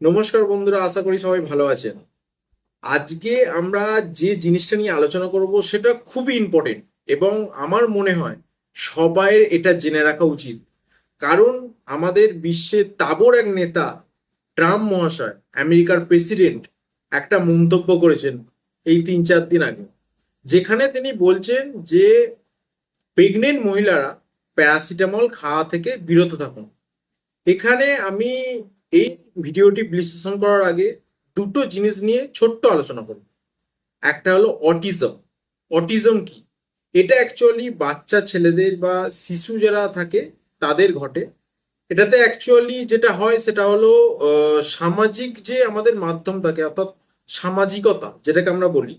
নমস্কার বন্ধুরা, আশা করি সবাই ভালো আছেন। আজকে আমরা যে জিনিসটা নিয়ে আলোচনা করব সেটা খুবই ইম্পর্টেন্ট এবং আমার মনে হয় সবাইয়ের এটা জেনে রাখা উচিত। কারণ আমাদের বিশ্বের তাবর এক নেতা ট্রাম্প মহাশয়, আমেরিকার প্রেসিডেন্ট, একটা মন্তব্য করেছেন এই তিন চার দিন আগে, যেখানে তিনি বলছেন যে প্রেগনেন্ট মহিলারা প্যারাসিটামল খাওয়া থেকে বিরত থাকুন। এখানে আমি এই ভিডিওটি বিশ্লেষণ করার আগে দুটো জিনিস নিয়ে ছোট্ট আলোচনা করব। একটা হলো অটিজম। অটিজম কি? এটা অ্যাকচুয়ালি বাচ্চা ছেলেদের বা শিশু যারা থাকে, তাদের ঘটে। এটাতে অ্যাকচুয়ালি যেটা হয়, সেটা হলো সামাজিক যে আমাদের মাধ্যম থাকে, অর্থাৎ সামাজিকতা, যেটাকে আমরা বলি,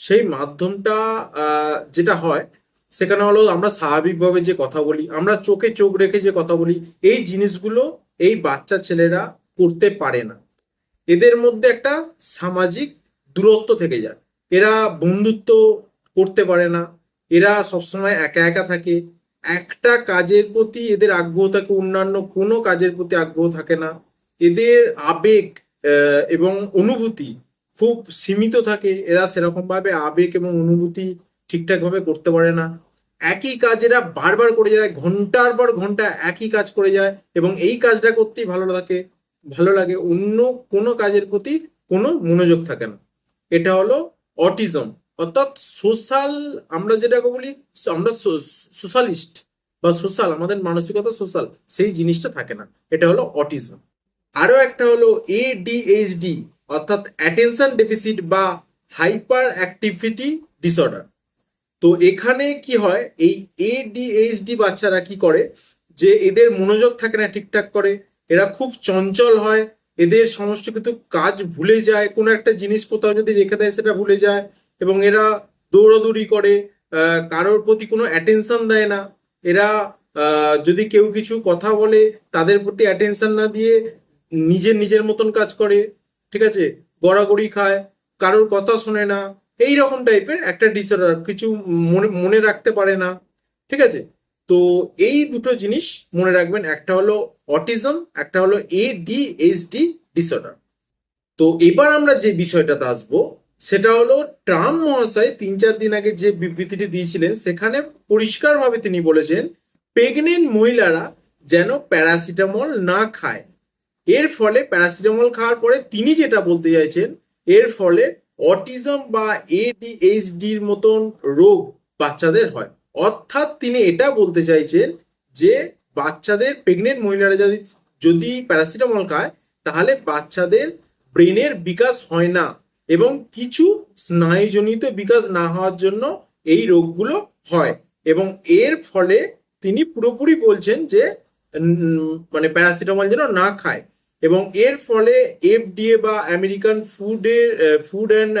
সেই মাধ্যমটা যেটা হয়, সেখানে হলো আমরা স্বাভাবিকভাবে যে কথা বলি, আমরা চোখে চোখ রেখে যে কথা বলি, এই জিনিসগুলো এই বাচ্চা ছেলেরা করতে পারে না। এদের মধ্যে একটা সামাজিক দূরত্ব থেকে যায়। এরা বন্ধুত্ব করতে পারে না। এরা সবসময় একা একা থাকে। একটা কাজের প্রতি এদের আগ্রহ থাকে, অন্যান্য কোনো কাজের প্রতি আগ্রহ থাকে না। এদের আবেগ এবং অনুভূতি খুব সীমিত থাকে। এরা সেরকম ভাবে আবেগ এবং অনুভূতি ঠিকঠাক ভাবে করতে পারে না। একই কাজ এরা বারবার করে যায়, ঘণ্টার পর ঘণ্টা একই কাজ করে যায় এবং এই কাজটা করতেই ভালো থাকে ভালো লাগে, অন্য কোনো কাজের প্রতি কোনো মনোযোগ থাকে না। এটা হলো অটিজম, অর্থাৎ সোশ্যাল, আমরা যেটাকে বলি, আমরা সোশ্যালিস্ট বা সোশ্যাল, আমাদের মানসিকতা সোশ্যাল, সেই জিনিসটা থাকে না। এটা হলো অটিজম। আরও একটা হলো এডিএইচডি অর্থাৎ অ্যাটেনশন ডেফিসিট বা হাইপার অ্যাক্টিভিটি ডিসঅর্ডার। তো এখানে কি হয়, এই এডিএইচডি বাচ্চারা কি করে, যে এদের মনোযোগ থাকে না ঠিকঠাক করে এরা খুব চঞ্চল হয়, এদের সমস্ত কিন্তু কাজ ভুলে যায়, কোনো একটা জিনিস কোথাও যদি রেখে দেয় সেটা ভুলে যায়, এবং এরা দৌড়াদৌড়ি করে কারোর প্রতি কোনো অ্যাটেনশন দেয় না। এরা যদি কেউ কিছু কথা বলে, তাদের প্রতি অ্যাটেনশন না দিয়ে নিজের নিজের মতন কাজ করে, ঠিক আছে? গড়াগড়ি খায়, কারোর কথা শোনে না এই রকম টাইপের একটা ডিসঅর্ডার কিছু মনে মনে রাখতে পারে না, ঠিক আছে? তো এই দুটো জিনিস মনে রাখবেন, একটা হলো অটিজম, একটা হলো এডিএইচডি ডিসঅর্ডার তো এবার আমরা যে বিষয়টাতে আসব, সেটা হলো ট্রাম্প মহাশয় তিন চার দিন আগে যে বিবৃতিটি দিয়েছিলেন, সেখানে পরিষ্কারভাবে তিনি বলেছেন, প্রেগনেন্ট মহিলারা যেন প্যারাসিটামল না খায়। এর ফলে প্যারাসিটামল খাওয়ার পরে তিনি যেটা বলতে চাইছেন, এর ফলে অটিজম বা এডিএইচডির মতন রোগ বাচ্চাদের হয়। অর্থাৎ তিনি এটা বলতে চাইছেন যে বাচ্চাদের প্রেগনেন্ট মহিলারা যদি যদি প্যারাসিটামল খায়, তাহলে বাচ্চাদের ব্রেনের বিকাশ হয় না। এবং কিছু স্নায়ুজনিত বিকাশ না হওয়ার জন্য এই রোগগুলো হয়। এবং এর ফলে তিনি পুরোপুরি বলছেন যে মানে প্যারাসিটামল যেন না খায়। এবং এর ফলে এফডিএ বা আমেরিকান ফুডের food and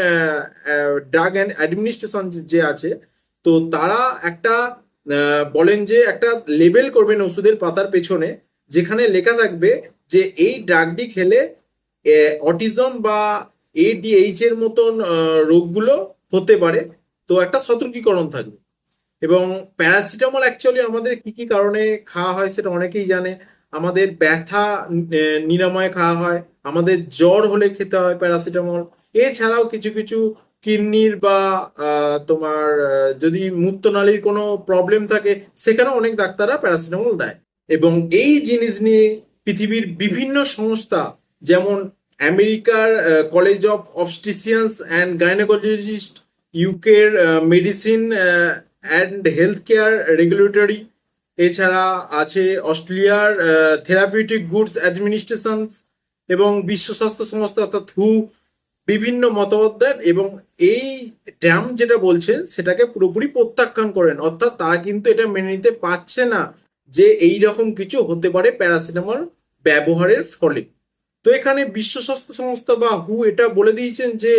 drug and administration যে আছে, তো তারা একটা বলেন যে একটা লেবেল করবেন ওষুধের পাতার পেছনে, যেখানে লেখা থাকবে যে এই ড্রাগটি খেলে অটিজম বা এডিএইচ এর মতন রোগগুলো হতে পারে। তো একটা সতর্কীকরণ থাকবে। এবং প্যারাসিটামল অ্যাকচুয়ালি আমাদের কি কি কারণে খাওয়া হয় সেটা অনেকেই জানে। আমাদের ব্যথা নিরাময় খাওয়া হয়। আমাদের জ্বর হলে খেতে হয় প্যারাসিটামল এছাড়াও কিছু কিছু কিডনির বা তোমার যদি মূত্রনালীর কোনো প্রবলেম থাকে, সেখানেও অনেক ডাক্তাররা প্যারাসিটামল দেয়। এবং এই জিনিস নিয়ে পৃথিবীর বিভিন্ন সংস্থা, যেমন আমেরিকার college of obstetricians and gynaecologist ইউকের medicine and health care regulatory এছাড়া আছে অস্ট্রেলিয়ার থেরাপিউটিক গুডস অ্যাডমিনিস্ট্রেশন এবং বিশ্ব স্বাস্থ্য সংস্থা, অর্থাৎ হু বিভিন্ন মতামত দেন এবং এই ট্রাম্প যেটা বলছেন সেটাকে পুরোপুরি প্রত্যাখ্যান করেন। অর্থাৎ তারা কিন্তু এটা মেনে নিতে পারছে না যে এই রকম কিছু হতে পারে প্যারাসিটামল ব্যবহারের ফলে। তো এখানে বিশ্ব স্বাস্থ্য সংস্থা বা হু এটা বলে দিয়েছেন যে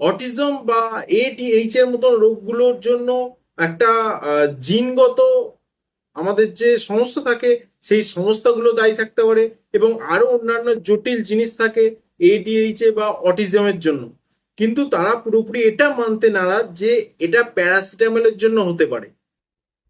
অটিজম বা এডিএইচ এর মতন রোগগুলোর জন্য একটা জিনগত আমাদের যে সমস্যা থাকে, সেই সমস্যাগুলো দায়ী থাকতে পারে এবং আরও অন্যান্য জটিল জিনিস থাকে এডিএইচ বা অটিজমের জন্য। কিন্তু তারা পুরোপুরি এটা মানতে নারাজ যে এটা প্যারাসিটামলের জন্য হতে পারে।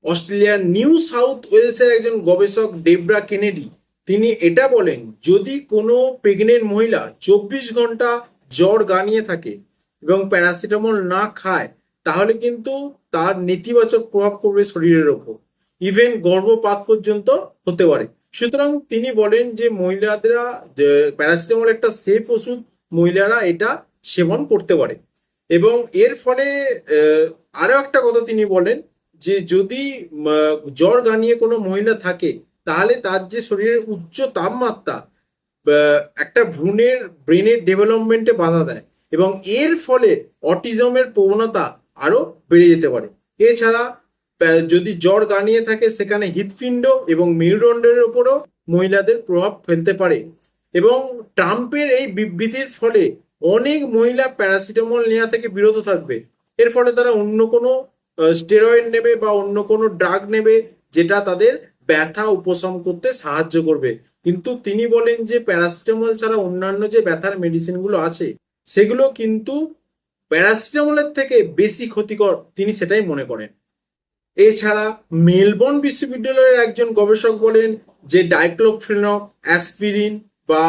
অস্ট্রেলিয়ার নিউ সাউথ ওয়েলসের একজন গবেষক ডেবরা কেনেডি, তিনি এটা বলেন, যদি কোনো প্রেগনেন্ট মহিলা চব্বিশ ঘণ্টা জ্বর গানিয়ে থাকে এবং প্যারাসিটামল না খায়, তাহলে কিন্তু তার নেতিবাচক প্রভাব পড়বে শরীরের ওপর। ইভেন গর্ভপাত পর্যন্ত হতে পারে। সুতরাং তিনি বলেন যে মহিলাদেরা প্যারাসিটামল একটা সেফ ওষুধ, মহিলারা এটা সেবন করতে পারে। এবং এর ফলে আরও একটা কথা তিনি বলেন যে যদি জ্বর গানিয়ে কোনো মহিলা থাকে, তাহলে তার যে শরীরের উচ্চ তাপমাত্রা একটা ভ্রূণের ব্রেনের ডেভেলপমেন্টে বাধা দেয় এবং এর ফলে অটিজমের প্রবণতা আরও বেড়ে যেতে পারে। এছাড়া যদি জ্বর গানিয়ে থাকে, সেখানে হৃৎপিণ্ড এবং মেরুদণ্ডের উপরও মহিলাদের প্রভাব ফেলতে পারে। এবং ট্রাম্পের এই বিবৃতির ফলে অনেক মহিলা প্যারাসিটামল নেওয়া থেকে বিরত থাকবে। এর ফলে তারা অন্য কোনো স্টেরয়েড নেবে বা অন্য কোনো ড্রাগ নেবে যেটা তাদের ব্যথা উপশম করতে সাহায্য করবে। কিন্তু তিনি বলেন যে প্যারাসিটামল ছাড়া অন্যান্য যে ব্যথার মেডিসিনগুলো আছে, সেগুলো কিন্তু প্যারাসিটামলের থেকে বেশি ক্ষতিকর, তিনি সেটাই মনে করেন। এছাড়া মেলবোর্ন বিশ্ববিদ্যালয়ের একজন গবেষক বলেন যে ডাইক্লোফেনক, অ্যাসপিরিন বা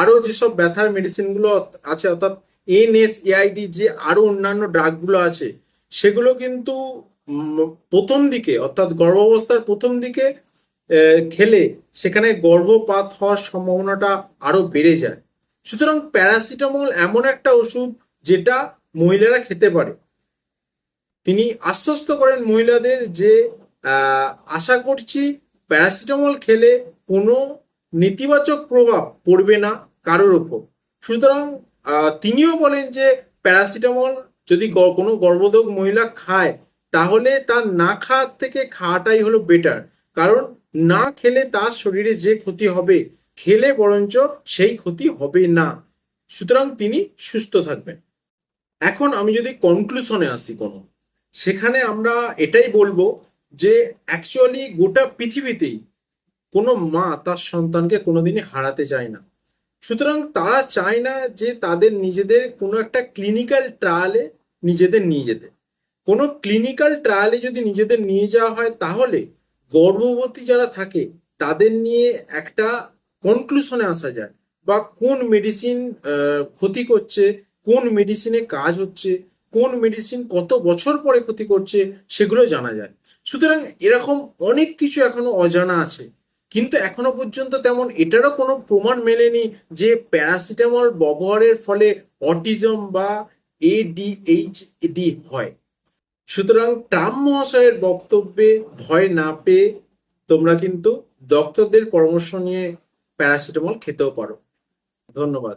আরও যেসব ব্যথার মেডিসিনগুলো আছে অর্থাৎ এনএসএআইডি যে আরও অন্যান্য ড্রাগগুলো আছে, সেগুলো কিন্তু প্রথম দিকে অর্থাৎ গর্ভাবস্থার প্রথম দিকে খেলে সেখানে গর্ভপাত হওয়ার সম্ভাবনাটা আরও বেড়ে যায়। সুতরাং প্যারাসিটামল এমন একটা ওষুধ যেটা মহিলারা খেতে পারে। তিনি আশ্বস্ত করেন মহিলাদের যে আশা করছি প্যারাসিটামল খেলে কোনো নেতিবাচক প্রভাব পড়বে না কারোর ওপর। সুতরাং তিনিও বলেন যে প্যারাসিটামল যদি কোনো গর্ভদক মহিলা খায়, তাহলে তার না খাওয়ার থেকে খাওয়াটাই হলো বেটার কারণ না খেলে তার শরীরে যে ক্ষতি হবে, খেলে বরঞ্চ সেই ক্ষতি হবে না। সুতরাং তিনি সুস্থ থাকবেন। এখন আমি যদি কনক্লুশনে আসি কোনো। সেখানে আমরা এটাই বলব যে অ্যাকচুয়ালি গোটা পৃথিবীতেই কোনো মা তার সন্তানকে কোনোদিনই হারাতে চায় না। সুতরাং তারা চায় না যে তাদের নিজেদের কোনো একটা ক্লিনিক্যাল ট্রায়ালে নিজেদের নিয়ে যেতে। কোনো ক্লিনিক্যাল ট্রায়ালে যদি নিজেদের নিয়ে যাওয়া হয় তাহলে গর্ভবতী যারা থাকে তাদের নিয়ে একটা কনক্লুশনে আসা যায়। বা কোন মেডিসিন ক্ষতি করছে, কোন মেডিসিনে কাজ হচ্ছে কোন মেডিসিন কত বছর পরে ক্ষতি করছে সেগুলো জানা যায়। সুতরাং এরকম অনেক কিছু এখনও অজানা আছে। কিন্তু এখনও পর্যন্ত তেমন এটারও কোনো প্রমাণ মেলেনি যে প্যারাসিটামল ব্যবহারের ফলে অটিজম বা এডিএইচডি হয়। সুতরাং ট্রাম্প মহাশয়ের বক্তব্যে ভয় না পেয়ে তোমরা কিন্তু ডক্টরদের পরামর্শ নিয়ে প্যারাসিটামল খেতেও পারো। ধন্যবাদ।